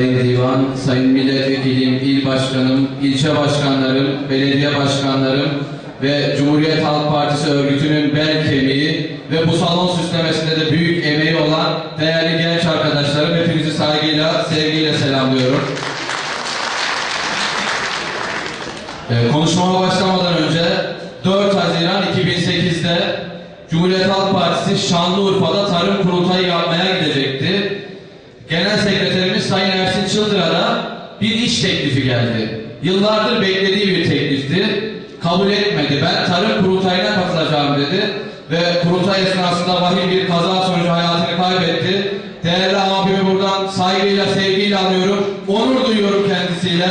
Sayın Divan, Sayın Milletvekilim, İl Başkanım, ilçe başkanlarım, belediye başkanlarım ve Cumhuriyet Halk Partisi örgütünün bel kemiği ve bu salon süslemesinde de büyük emeği olan değerli genç arkadaşlarım hepinizi saygıyla, sevgiyle selamlıyorum. Ee, konuşmama başlamadan önce 4 Haziran 2008'de Cumhuriyet Halk Partisi Şanlıurfa'da tarım kurultayı yapmaya gidecekti. Genel Sekreterimiz Sayın Ersin Çıldır'a da bir iş teklifi geldi. Yıllardır beklediği bir teklifti. Kabul etmedi. Ben tarım kurultayına katılacağım dedi. Ve kurultay esnasında vahim bir kaza sonucu hayatını kaybetti. Değerli abimi buradan saygıyla, sevgiyle anıyorum. Onur duyuyorum kendisiyle.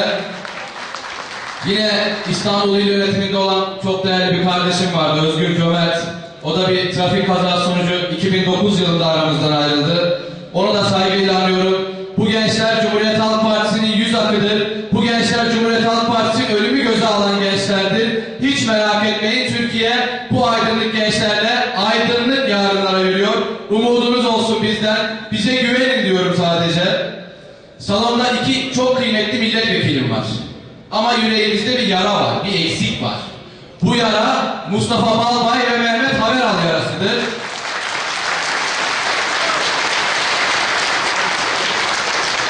Yine İstanbul İl Yönetimi'nde olan çok değerli bir kardeşim vardı Özgür Cömert. O da bir trafik kazası sonucu 2009 yılında aramızdan ayrıldı. Onu da saygıyla anıyorum. Bu gençler Cumhuriyet Halk Partisi'nin yüz akıdır. Bu gençler Cumhuriyet Halk Partisi'nin ölümü göze alan gençlerdir. Hiç merak etmeyin Türkiye bu aydınlık gençlerle aydınlık yarınlara yürüyor. Umudunuz olsun bizden. Bize güvenin diyorum sadece. Salonda iki çok kıymetli milletvekilim var. Ama yüreğimizde bir yara var, bir eksik var. Bu yara Mustafa Balbay ve Mehmet Haberal yarasıdır.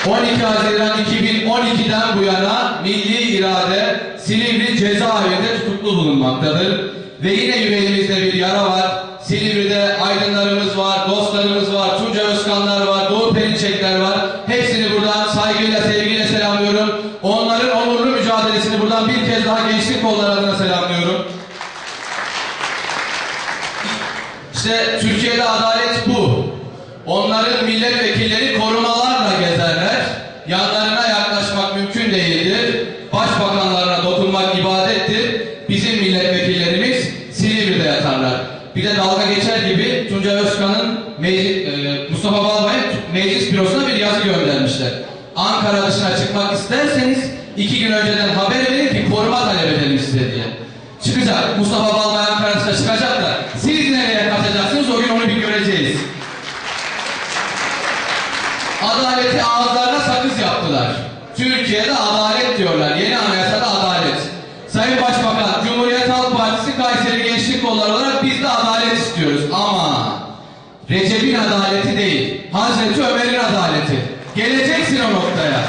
...12 Haziran 2012'den bu yana milli irade Silivri cezaevinde tutuklu bulunmaktadır. Ve yine yüreğimizde bir yara var. Silivri'de aydınlarımız var, dostlarımız var, Tunca Özkanlar var, Doğu Perinçekler var. Hepsini buradan saygıyla, sevgiyle selamlıyorum. Onların onurlu mücadelesini buradan bir kez daha gençlik kolları adına selamlıyorum. İşte Türkiye'de adalet bu. Onların milletvekilleri korumalarla gezerler. Yanlarına yaklaşmak mümkün değildir. Başbakanlarına dokunmak ibadettir. Bizim milletvekillerimiz Silivri'de yatarlar. Bir de dalga geçer gibi Tunca Özkan'ın e, Mustafa Balbay'ın meclis bürosuna bir yazı göndermişler. Ankara dışına çıkmak isterseniz iki gün önceden haber verin ki koruma talep edelim size diye. Çıkacak. Mustafa Balbay Ankara dışına çıkacak da siz nereye kaçacaksınız o gün onu bir göreceğiz. Adaleti ağızlarına sakız yaptılar. Türkiye'de adalet diyorlar. Yeni anayasada adalet. Sayın Başbakan, Cumhuriyet Halk Partisi Kayseri Gençlik Kolları olarak biz de adalet istiyoruz. Ama Recep'in adaleti değil, Hazreti Ömer'in adaleti. Geleceksin o noktaya.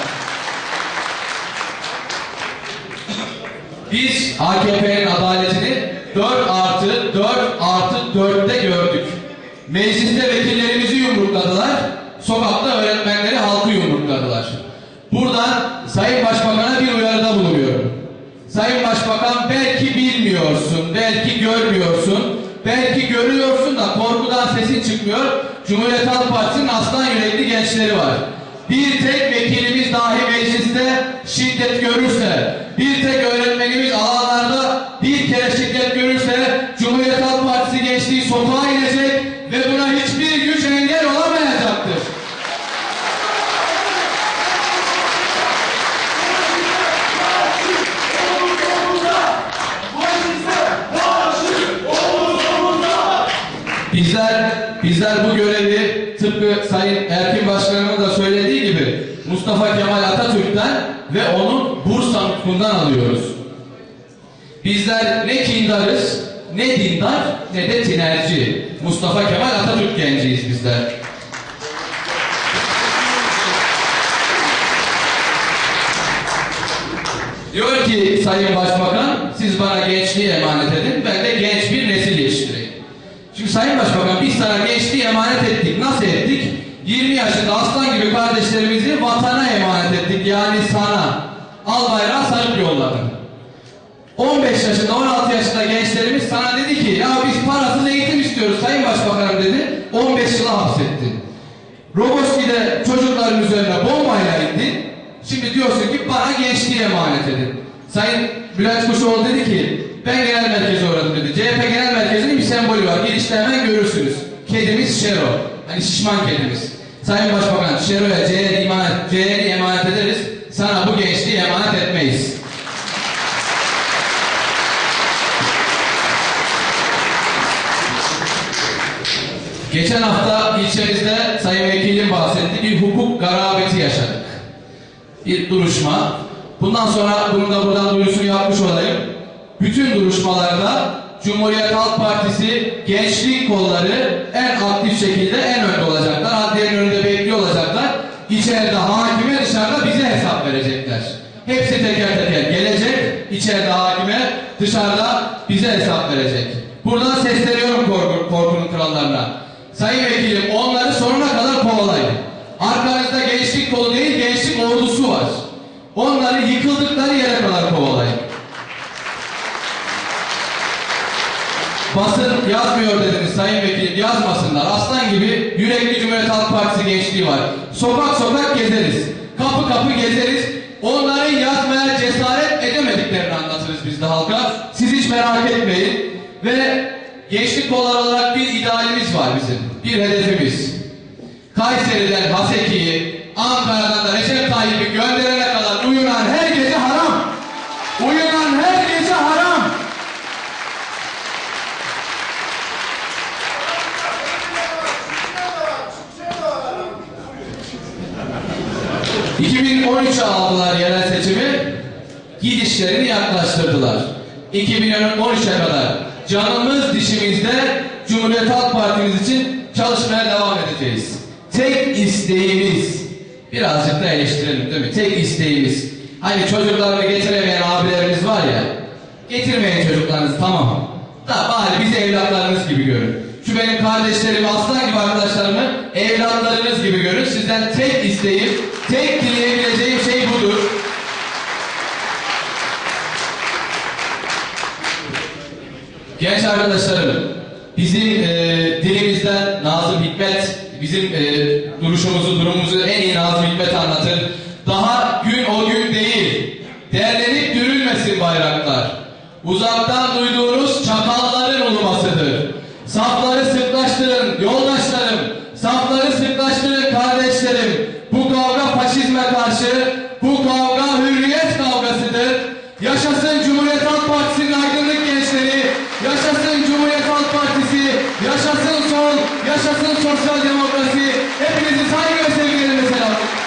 Biz AKP'nin adaletini 4 artı 4 artı 4'te gördük. Mecliste vekillerimizi yumrukladılar, sokakta öğretmenleri halkı yumrukladılar. Buradan Sayın Başbakan'a bir uyarıda bulunuyorum. Sayın Başbakan belki bilmiyorsun, belki görmüyorsun, belki görüyorsun da korkudan sesin çıkmıyor. Cumhuriyet Halk Partisi'nin aslan yürekli gençleri var. Bir tek vekilimiz dahi mecliste şiddet görürse, bir tek öğretmenimiz alanlarda Bizler bizler bu görevi tıpkı Sayın Erkin Başkanımın da söylediği gibi Mustafa Kemal Atatürk'ten ve onun Bursa nutkundan alıyoruz. Bizler ne kindarız, ne dindar, ne de tinerci. Mustafa Kemal Atatürk genciyiz bizler. Diyor ki Sayın Başbakan, siz bana gençliği emanet edin, ben de genç bir nesil yetiştireyim. Şimdi Sayın Başbakan biz sana gençliği emanet ettik. Nasıl ettik? 20 yaşında aslan gibi kardeşlerimizi vatana emanet ettik. Yani sana. Al bayrağı sarıp yolladın. 15 yaşında 16 yaşında gençlerimiz sana dedi ki ya biz parasız eğitim istiyoruz Sayın Başbakanım dedi. 15 yıla hapsetti. Roboski'de çocukların üzerine bombayla indi. Şimdi diyorsun ki bana gençliği emanet edin. Sayın Bülent Kuşoğlu dedi ki ben genel merkeze uğradım dedi. CHP genel merkezinin bir sembolü var. Girişte hemen görürsünüz. Kedimiz Şero. Hani şişman kedimiz. Sayın Başbakan Şero'ya C'ye emanet, C'ye emanet ederiz. Sana bu gençliği emanet etmeyiz. Geçen hafta ilçemizde Sayın Vekilim bahsetti bir hukuk garabeti yaşadık. bir duruşma. Bundan sonra bunun da buradan duyurusunu yapmış olayım. Bütün duruşmalarda Cumhuriyet Halk Partisi gençlik kolları en aktif şekilde en önde olacaklar. Adliyenin önünde bekliyor olacaklar. İçeride hakime dışarıda bize hesap verecekler. Hepsi teker teker gelecek. içeride hakime dışarıda bize hesap verecek. Buradan sesleniyorum korku, korkunun krallarına. Sayın Vekilim onları sonuna kadar kovalayın. Arkanızda gençlik kolu değil gençlik ordusu var. Onları yıkıldıkları yere kadar kovalayın. Basın yazmıyor dediniz Sayın Vekilim yazmasınlar. Aslan gibi yürekli Cumhuriyet Halk Partisi gençliği var. Sokak sokak gezeriz. Kapı kapı gezeriz. Onların yazmaya cesaret edemediklerini anlatırız biz de halka. Siz hiç merak etmeyin. Ve gençlik olarak bir idealimiz var bizim. Bir hedefimiz. Kayseri'den Haseki'yi, Ankara'dan da Recep Tayyip'i gönderene 2013'e aldılar yerel seçimi. Gidişlerini yaklaştırdılar. 2013'e kadar canımız dişimizde Cumhuriyet Halk Partimiz için çalışmaya devam edeceğiz. Tek isteğimiz birazcık da eleştirelim değil mi? Tek isteğimiz. Hani çocuklarını getiremeyen abilerimiz var ya. Getirmeyin çocuklarınızı tamam. Da bari bizi evlatlarınız gibi görün. Şu benim kardeşlerimi, aslan gibi arkadaşlarımı evlatlarınız gibi görün. Sizden tek isteğim, tek dileyebileceğim şey budur. Genç arkadaşlarım, bizim e, dilimizden Nazım Hikmet, bizim e, duruşumuzu, durumumuzu en iyi Nazım Hikmet anlatır. Daha gün o gün değil, derlenip dürülmesin bayraklar. Uzaktan duyduğunuz çakalların ulumasıdır. Safları sıklaştırın yoldaşlarım, safları sıklaştırın kardeşlerim. Bu kavga faşizme karşı, bu kavga hürriyet kavgasıdır. Yaşasın Cumhuriyet Halk Partisi'nin aydınlık gençleri, yaşasın Cumhuriyet Halk Partisi, yaşasın sol, yaşasın sosyal demokrasi. Hepinizi saygı ve sevgilerimle selamlıyorum.